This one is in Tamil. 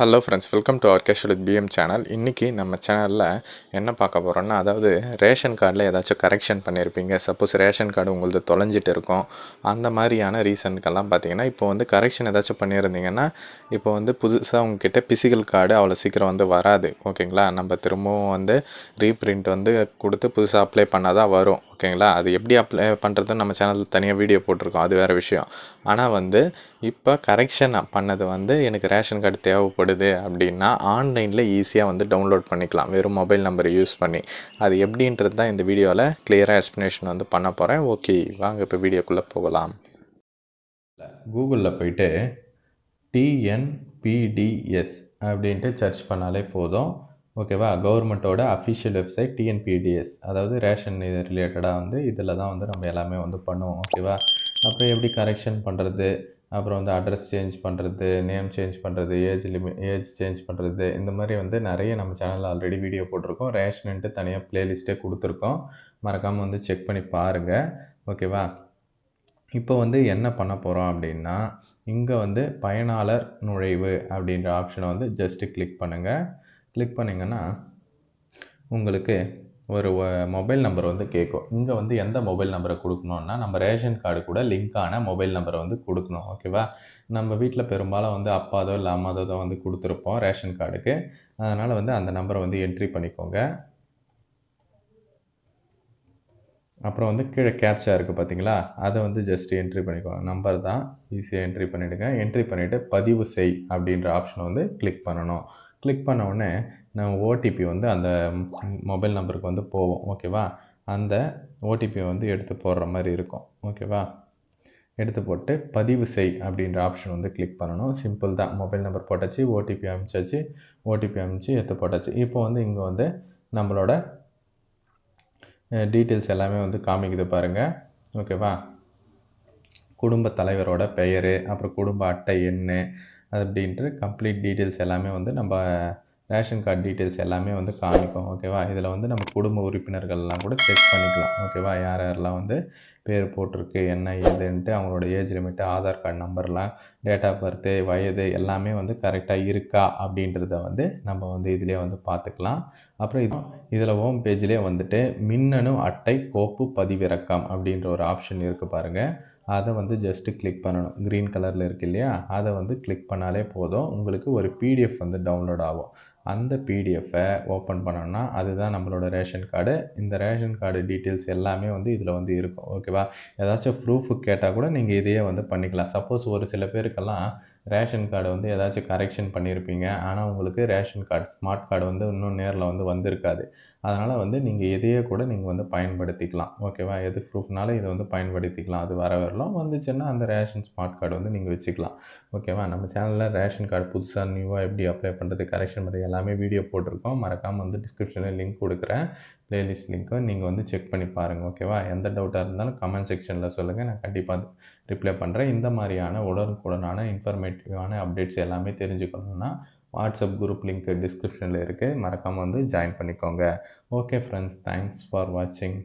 Hello friends welcome to our cash with PM channel இன்றைக்கி நம்ம சேனலில் என்ன பார்க்க போகிறோன்னா அதாவது ரேஷன் கார்டில் ஏதாச்சும் கரெக்ஷன் பண்ணியிருப்பீங்க சப்போஸ் ரேஷன் கார்டு உங்களது தொலைஞ்சிட்டு இருக்கும். அந்த மாதிரியான ரீசனுக்கெல்லாம் பார்த்தீங்கன்னா இப்போ வந்து கரெக்ஷன் ஏதாச்சும் பண்ணியிருந்தீங்கன்னா இப்போ வந்து புதுசாக உங்ககிட்ட பிசிக்கல் கார்டு அவ்வளோ சீக்கிரம் வந்து வராது. ஓகேங்களா நம்ம திரும்பவும் வந்து ரீப்ரிண்ட் வந்து கொடுத்து புதுசாக அப்ளை பண்ணால் தான் வரும். ஓகேங்களா? அது எப்படி அப்ளை பண்ணுறதுன்னு நம்ம சேனலில் தனியாக வீடியோ போட்டிருக்கோம். அது வேறு விஷயம். ஆனால் வந்து இப்போ கரெக்ஷன் பண்ணது வந்து எனக்கு ரேஷன் கார்டு தேவைப்படுது அப்படின்னா ஆன்லைனில் ஈஸியாக வந்து டவுன்லோட் பண்ணிக்கலாம். வெறும் மொபைல் நம்பர் யூஸ் பண்ணி. அது எப்படின்றது தான் இந்த வீடியோவில் கிளியராக எக்ஸ்ப்ளனேஷன் வந்து பண்ண போகிறேன் ஓகே வாங்க இப்போ வீடியோக்குள்ளே போகலாம். கூகுளில் போயிட்டு டிஎன்பிடிஎஸ் அப்படின்ட்டு சர்ச் பண்ணாலே போதும். ஓகேவா? கவர்மெண்ட்டோட அஃபிஷியல் வெப்சைட் டிஎன்பிடிஎஸ் அதாவது ரேஷன் இது ரிலேட்டடாக வந்து இதில் தான் வந்து நம்ம எல்லாமே வந்து பண்ணுவோம் ஓகேவா? அப்புறம் எப்படி கரெக்ஷன் பண்ணுறது அப்புறம் வந்து அட்ரஸ் சேஞ்ச் பண்ணுறது நேம் சேஞ்ச் பண்ணுறது ஏஜ் லிமிட் ஏஜ் சேஞ்ச் பண்ணுறது இந்த மாதிரி வந்து நிறைய நம்ம சேனலில் ஆல்ரெடி வீடியோ போட்டிருக்கோம். ரேஷன்ட்டு தனியாக ப்ளேலிஸ்ட்டே கொடுத்துருக்கோம். மறக்காமல் வந்து செக் பண்ணி பாருங்கள் ஓகேவா? இப்போ வந்து என்ன பண்ண போகிறோம் அப்படின்னா இங்கே வந்து பயனாளர் நுழைவு அப்படின்ற ஆப்ஷனை வந்து ஜஸ்ட்டு கிளிக் பண்ணுங்கள் கிளிக் பண்ணிங்கன்னா உங்களுக்கு ஒரு மொபைல் நம்பர் வந்து கேட்கும். இங்கே வந்து எந்த மொபைல் நம்பரை கொடுக்கணுன்னா நம்ம ரேஷன் கார்டு கூட லிங்க்கான மொபைல் நம்பரை வந்து கொடுக்கணும். ஓகேவா நம்ம வீட்டில் பெரும்பாலும் வந்து அப்பாதோ இல்லை அம்மாதோ வந்து கொடுத்துருப்போம் ரேஷன் கார்டுக்கு அதனால் வந்து அந்த நம்பரை வந்து என்ட்ரி பண்ணிக்கோங்க. அப்புறம் வந்து கீழே கேப்சா இருக்குது பார்த்தீங்களா அதை வந்து ஜஸ்ட் என்ட்ரி பண்ணிக்கோங்க. நம்பர் தான் ஈஸியாக என்ட்ரி பண்ணிவிடுங்க என்ட்ரி பண்ணிவிட்டு பதிவு செய் அப்படின்ற ஆப்ஷனை வந்து கிளிக் பண்ணணும். கிளிக் பண்ண உடனே நம்ம ஓடிபி வந்து அந்த மொபைல் நம்பருக்கு வந்து போவோம். ஓகேவா அந்த ஓடிபியை வந்து எடுத்து போடுற மாதிரி இருக்கும். ஓகேவா எடுத்து போட்டு பதிவு செய் அப்படின்ற ஆப்ஷன் வந்து கிளிக் பண்ணணும். சிம்பிள் தான். மொபைல் நம்பர் போட்டாச்சு ஓடிபி அனுப்பிச்சாச்சு ஓடிபி அமிச்சு எடுத்து போட்டாச்சு. இப்போ வந்து இங்கே வந்து நம்மளோட டீட்டெயில்ஸ் எல்லாமே வந்து காமிக்குது பாருங்கள் ஓகேவா குடும்ப தலைவரோட பெயர் அப்புறம் குடும்ப அட்டை எண் அப்படின்ட்டு கம்ப்ளீட் டீட்டெயில்ஸ் எல்லாமே வந்து நம்ம ரேஷன் கார்டு டீட்டெயில்ஸ் எல்லாமே வந்து காமிக்கும் ஓகேவா இதில் வந்து நம்ம குடும்ப உறுப்பினர்கள்லாம் கூட செக் பண்ணிக்கலாம் ஓகேவா யார் யாரெல்லாம் வந்து பேர் போட்டிருக்கு என்ன ஏதுன்ட்டு அவங்களோட ஏஜ் லிமிட்டு ஆதார் கார்டு நம்பர்லாம் டேட் ஆஃப் பர்த்து வயது எல்லாமே வந்து கரெக்டாக இருக்கா அப்படின்றத வந்து நம்ம வந்து இதிலே வந்து பார்த்துக்கலாம். அப்புறம் இது இதில் ஹோம் பேஜ்லேயே வந்துட்டு மின்னணு அட்டை கோப்பு பதிவிறக்கம் அப்படின்ற ஒரு ஆப்ஷன் இருக்குது பாருங்கள் அதை வந்து ஜஸ்ட்டு கிளிக் பண்ணணும். க்ரீன் கலரில் இருக்குது இல்லையா? அதை வந்து கிளிக் பண்ணாலே போதும். உங்களுக்கு ஒரு பிடிஎஃப் வந்து டவுன்லோட் ஆகும். அந்த பிடிஎஃப்பை ஓப்பன் பண்ணோன்னா அதுதான் நம்மளோட ரேஷன் கார்டு இந்த ரேஷன் கார்டு டீட்டெயில்ஸ் எல்லாமே வந்து இதில் வந்து இருக்கும். ஓகேவா ஏதாச்சும் ப்ரூஃபு கேட்டால் கூட நீங்கள் இதையே வந்து பண்ணிக்கலாம். சப்போஸ் ஒரு சில பேருக்கெல்லாம் ரேஷன் கார்டு வந்து ஏதாச்சும் கரெக்ஷன் பண்ணியிருப்பீங்க. ஆனால் உங்களுக்கு ரேஷன் கார்டு ஸ்மார்ட் கார்டு வந்து இன்னும் நேரில் வந்து வந்திருக்காது. அதனால் வந்து நீங்கள் எதையே கூட நீங்கள் வந்து பயன்படுத்திக்கலாம். ஓகேவா? எது ப்ரூஃப்னாலும் இதை வந்து பயன்படுத்திக்கலாம். அது வர வரலாம். வந்துச்சுன்னா அந்த ரேஷன் ஸ்மார்ட் கார்டு வந்து நீங்கள் வச்சுக்கலாம். ஓகேவா? நம்ம சேனலில் ரேஷன் கார்டு புதுசாக நியூவாக எப்படி அப்ளை பண்ணுறது கரெக்ஷன் பண்ணுறது எல்லாமே வீடியோ போட்டிருக்கோம். மறக்காமல் வந்து டிஸ்கிரிப்ஷனில் லிங்க் கொடுக்குறேன். ப்ளேலிஸ்ட் லிங்க்கை நீங்கள் வந்து செக் பண்ணி பாருங்கள் ஓகேவா எந்த டவுட்டாக இருந்தாலும் கமெண்ட் செக்ஷனில் சொல்லுங்கள் நான் கண்டிப்பாக ரிப்ளை பண்ணுறேன் இந்த மாதிரியான உடனுக்குடனான இன்ஃபர்மேட்டிவான அப்டேட்ஸ் எல்லாமே தெரிஞ்சுக்கணுன்னா வாட்ஸ்அப் குரூப் லிங்க் டிஸ்கிரிப்ஷனில் இருக்குது மறக்காமல் வந்து ஜாயின் பண்ணிக்கோங்க. ஓகே ஃப்ரெண்ட்ஸ் தேங்க்ஸ் ஃபார் வாட்சிங்